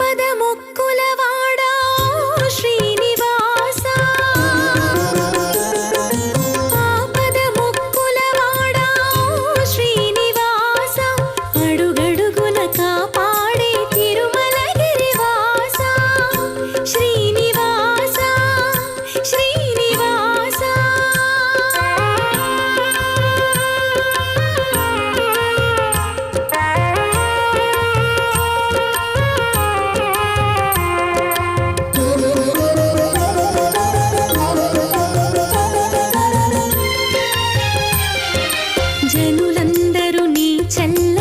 പദമുക്കുലവാ జనులందరూ నీ చల్ల